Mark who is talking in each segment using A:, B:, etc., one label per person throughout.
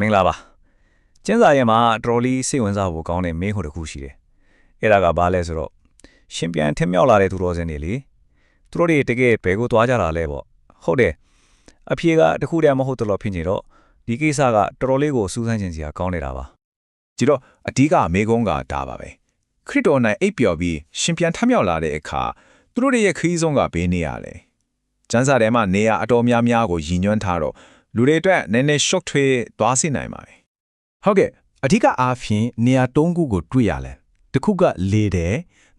A: မင်္ဂလာပါကျင်းစာရဲ့မှာတော်တော်လေးစိတ်ဝင်စားဖို့ကောင်းတဲ့မင်းဟိုတစ်ခုရှိတယ်အဲ့ဒါကဘာလဲဆိုတော့ရှင်ပြန်ထင်မြောက်လာတဲ့သူတော်စင်တွေလေသူတို့တွေတကယ်ဘယ်ကိုသွားကြတာလဲပေါ့ဟုတ်တယ်အဖြေကတစ်ခုတည်းမဟုတ်တော့လို့ဖြစ်နေတော့ဒီကိစ္စကတော်တော်လေးကိုစူးစမ်းချင်စရာကောင်းနေတာပါ
B: ကြည့်တော့အဓိကမေကုန်းကဒါပါပဲခရစ်တော်နိုင်အိပ်ပျော်ပြီးရှင်ပြန်ထမြောက်လာတဲ့အခါသူတို့ရဲ့ခရီးဆုံးကဘေးနေရလဲကျန်းစာထဲမှာနေရအတော်များများကိုရည်ညွှန်းထားတော့ လူတွေအတွက်နည်းနည်း shock ထွေးသွားစေနိုင်ပါတယ်
C: ဟုတ်ကဲ့အဓိကအားဖြင့်နေရာ၃ခုကိုတွေ့ရလဲတစ်ခုကလေတယ်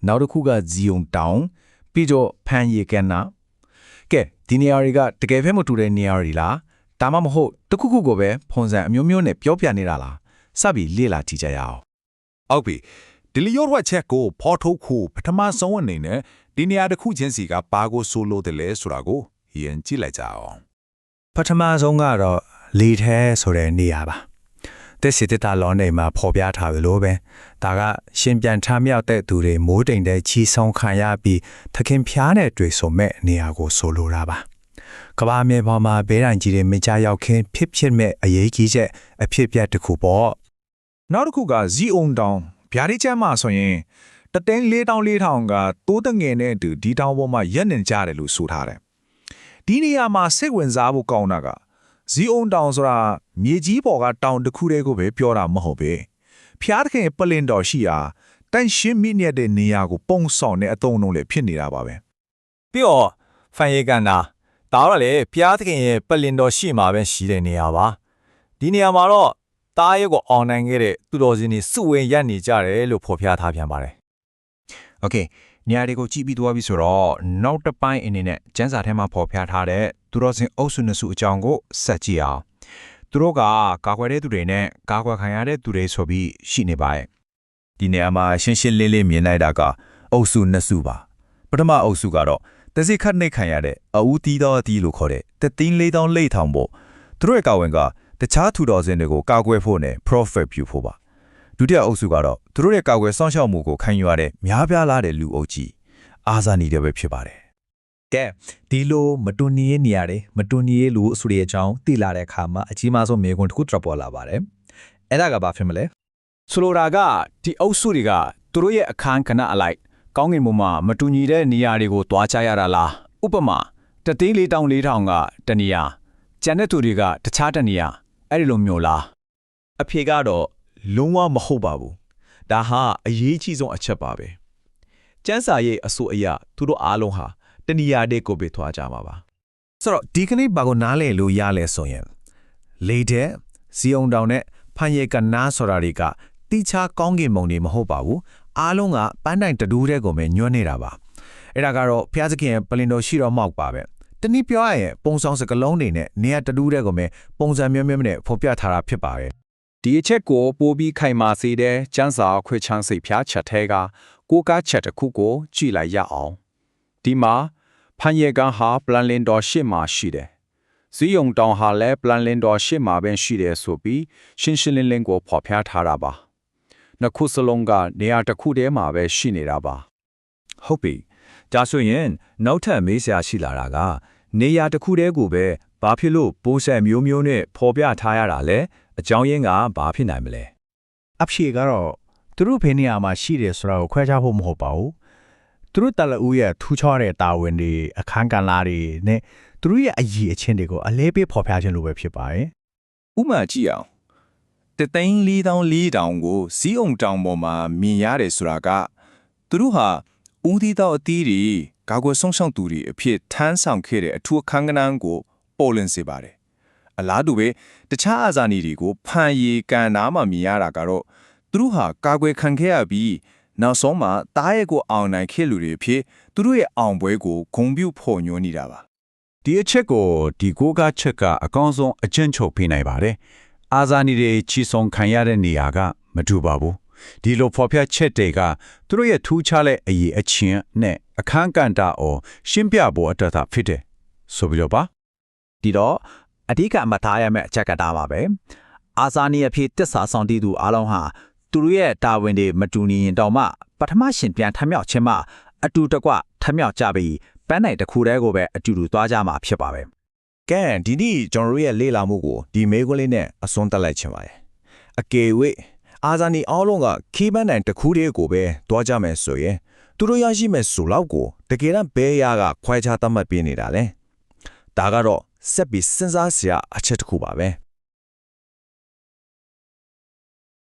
C: နောက်တစ်ခုကဇီယုံတောင်ပြီးတော့ဖန်ရီကန်နာကဲဒီနေရာတွေကတကယ်ပဲမတူတဲ့နေရာတွေလားဒါမှမဟုတ်တစ်ခုခုကိုပဲဖုံစံအမျိုးမျိုးနဲ့ပြောပြနေတာလားစပြီးလေ့လာကြည့်ကြရအောင်
D: ဟုတ်ပြီဒီလီယောဝက်ချက်ကိုဖော်ထုတ်ဖို့ပထမဆုံးအနေနဲ့ဒီနေရာတစ်ခုချင်းစီကပါကိုဆိုလိုတယ်လဲဆိုတာကိုယဉ်ကြည့်လိုက်ကြအောင်
E: ပထမဆုံးကတော့လေထဲဆိုတဲ့နေရာပါတက်စီတက်တာလောနေမှာပေါ်ပြထားတယ်လို့ပဲဒါကရှင်ပြန်ထမြောက်တဲ့သူတွေမိုးတိမ်တဲ့ချီဆောင်ခံရပြီးသခင်ဖျားတဲ့တွေ့ဆုံမဲ့နေရာကိုဆိုလိုတာပါကဘာမြေပေါ်မှာဘေးရန်ကြီးတွေမကြရောက်ခင်ဖြစ်ဖြစ်မဲ့အရေးကြီးချက်အဖြစ်အပျက်တစ်ခုပေါ့
B: နောက်တစ်ခုကဇီအုံတောင်ဗျာဒိချမ်းမှာဆိုရင်တသိန်း၄တောင်၄ထောင်ကတိုးတငယ်နဲ့အတူဒီတောင်ပေါ်မှာရက်နေကြတယ်လို့ဆိုထားတယ် ဒီနေရာမှာစိတ်ဝင်စားဖို့ကောင်းတာကဇီးအုံတောင်ဆိုတာမြေကြီးပေါ်ကတောင်တစ်ခုတည်းကိုပဲပြောတာမဟုတ်ပဲဖျားသခင်ပလင်တော်ရှိရာတန်ရှင်းမိနေတဲ့နေရာကိုပုံဆောင်တဲ့အသုံးအနှုန်းလေးဖြစ်နေတာပါပဲ
F: ပြီးတော့ဖန်ရေကန်တာဒါတော့လေဖျားသခင်ရဲ့ပလင်တော်ရှိမှာပဲရှိတဲ့နေရာပါဒီနေရာမှာတော့တားရုပ်ကိုအောင်နိုင်ခဲ့တဲ့သူတော်စင်တွေစုဝင်ရပ်နေကြတယ်လို့ဖော်ပြထားပြန်ပါတယ်
B: Okay နေရာတွေကိုကြည့်ပြီးသွားပြီဆိုတော့နောက်တစ်ပိုင်းအနေနဲ့ကျန်းစာထဲမှာပေါ်ပြထားတဲ့သူတော်စင်အုပ်စုနှစ်စုအကြောင်းကိုဆက်ကြည့်အောင်သူတို့ကကာကွယ်တဲ့သူတွေနဲ့ကာကွယ်ခံရတဲ့သူတွေဆိုပြီးရှိနေပါရဲ့ဒီနေရာမှာရှင်းရှင်းလင်းလင်းမြင်လိုက်တာကအုပ်စုနှစ်စုပါပထမအုပ်စုကတော့တစိခတ်နှိတ်ခံရတဲ့အဦးတီးတော်အတီးလို့ခေါ်တဲ့တသိန်းလေးတောင်းလိတ်ထောင်ဖို့သူတို့ရဲ့ကာဝင်ကတခြားသူတော်စင်တွေကိုကာကွယ်ဖို့နဲ့ profit ပြုဖို့ပါ ဒုတိယအုပ်စုကတော့သူတို့ရဲ့ကာကွယ်စောင့်ရှောက်မှုကိုခံယူရတဲ့များပြားလာတဲ့လူအုပ်ကြီးအာဇာနည်တွေပဲဖြစ်ပါတယ်
G: ကဲဒီလိုမတူညီရေးနေရတယ်မတူညီရေးလူအစုတွေအကြောင်းသိလာတဲ့အခါမှာအကြီးမားဆုံးမေခွန်းတစ်ခုထွက်ပေါ်လာပါတယ်အဲ့ဒါကဘာဖြစ်မလဲ
F: ဆိုလိုတာကဒီအုပ်စုတွေကသူတို့ရဲ့အခန်းကဏ္ဍအလိုက်ကောင်းကင်ဘုံမှာမတူညီတဲ့နေရာတွေကိုတွားချရတာလားဥပမာတသိန်းလေးတောင်လေးထောင်ကတနေရာကျန်တဲ့သူတွေကတခြားတနေရာအဲ့ဒီလိုမျိုးလား
H: အဖြေကတော့ လုံးဝမဟုတ်ပါဘူးဒါဟာအရေးကြီးဆုံးအချက်ပါပဲကျန်းစာရဲ့အဆိုအရသူတို့အားလုံးဟာတဏီယာတဲ့ကိုပဲထွားကြမှာပါ
C: ဆိုတော့ဒီကနေ့ဘာကိုနားလဲလို့ရလဲဆိုရင်လေတဲ့ဇီယုံတောင်နဲ့ဖန်ရီကန်နာဆိုတာတွေကတိချာကောင်းကင်မုံတွေမဟုတ်ပါဘူးအားလုံးကပန်းတိုင်တဒူးတဲ့ကိုပဲညွှန်းနေတာပါအဲ့ဒါကတော့ဖျားသခင်ရဲ့ပလင်တော်ရှိတော်မောက်ပါပဲတနည်းပြောရရင်ပုံဆောင်စကလုံးတွေနဲ့နေရာတဒူးတဲ့ကိုပဲပုံစံမျိုးမျိုးနဲ့ဖော်ပြထားတာဖြစ်ပါတယ်
I: ဒီအချက်ကိုပိုပြီးခိုင်မာစေတဲ့ကျန်းစာခွေချမ်းစိတ်ဖျားချက်ထဲကကိုကားချက်တစ်ခုကိုကြည့်လိုက်ရအောင်ဒီမှာဖန်ရဲကန်ဟာပလန်လင်တော်ရှစ်မှာရှိတယ်ဇီယုံတောင်ဟာလည်းပလန်လင်တော်ရှစ်မှာပဲရှိတယ်ဆိုပြီးရှင်းရှင်းလင်းလင်းကိုဖော်ပြထားတာပါနှစ်ခုစလုံးကနေရာတစ်ခုတည်းမှာပဲရှိနေတာပါ
A: ဟုတ်ပြီဒါဆိုရင်နောက်ထပ်မေးစရာရှိလာတာကနေရာတစ်ခုတည်းကိုပဲဘာဖြစ်လို့ပိုးဆက်မျိုးမျိုးနဲ့ပေါ်ပြထားရတာလဲ အကြောင်းရင်းကဘာဖြစ်နိုင်မလဲ
E: အဖြေကတော့သူတို့ဖေးနေရာမှာရှိတယ်ဆိုတာကိုခွဲခြားဖို့မဟုတ်ပါဘူးသူတို့တလဦးရဲ့ထူးခြားတဲ့တာဝန်တွေအခန်းကဏ္ဍတွေနဲ့သူတို့ရဲ့အရည်အချင်းတွေကိုအလဲပေးဖော်ပြခြင်းလိုပဲဖြစ်ပါတယ်
D: ဥမာကြည့်အောင်တသိန်း၄တောင်၄တောင်ကိုစီးအောင်တောင်ပေါ်မှာမြင်ရတယ်ဆိုတာကသူတို့ဟာဦးသီးတော်အသီးတွေကာကွယ်ဆုံးရှောက်သူတွေအဖြစ်ထမ်းဆောင်ခဲ့တဲ့အထူးအခန်းကဏ္ဍကိုပေါ်လင်းစေပါတယ် အလားတူပဲတခြားအာဇာနည်တွေကိုဖန်ရီကန်နာမှမြင်ရတာကတော့သူတို့ဟာကာကွယ်ခံခဲ့ရပြီးနောက်ဆုံးမှာတားရဲ့ကိုအောင်နိုင်ခဲ့လူတွေအဖြစ်သူတို့ရဲ့အောင်ပွဲကိုဂုံပြုဖော်ညွှန်းနေတာပါ
I: ဒီအချက်ကိုဒီကိုကားချက်ကအကောင်းဆုံးအကျဉ်းချုပ်ပေးနိုင်ပါတယ်။အာဇာနည်တွေချီဆုံခံရတဲ့နေရာကမတူပါဘူး။ဒီလိုဖော်ပြချက်တွေကသူတို့ရဲ့ထူးခြားတဲ့အရေးအချင်းနဲ့အခန်းကဏ္ဍအောရှင်းပြဖို့အတွက်သာဖြစ်တယ်။ဆိုပြီးတော့ပါ
G: ဒီတော့ အဓိကအမှတ်ထားရမယ့်အချက်ကဒါပါပဲအာဇာနီအဖြစ်တစ္ဆာဆောင်တည်သူအားလုံးဟာသူတို့ရဲ့တာဝန်တွေမတူညီရင်တောင်မှပထမရှင်ပြန်ထမြောက်ခြင်းမှအတူတကွထမြောက်ကြပြီးပန်းနိုင်တစ်ခုတည်းကိုပဲအတူတူသွားကြမှာဖြစ်ပါပဲ
C: ကဲဒီနေ့ကျွန်တော်တို့ရဲ့လေ့လာမှုကိုဒီမေခွန်းလေးနဲ့အဆုံးသတ်လိုက်ချင်ပါတယ်အကေဝေအာဇာနီအားလုံးကခီးပန်းနိုင်တစ်ခုတည်းကိုပဲတွားကြမယ်ဆိုရင်သူတို့ရရှိမဲ့ဆိုလောက်ကိုတကယ်တမ်းဘဲရကခွဲခြားသတ်မှတ်ပေးနေတာလေဒါကတော့ ဆက်ပြီးစဉ်းစားစရာအချက်တစ်ခုပါပဲ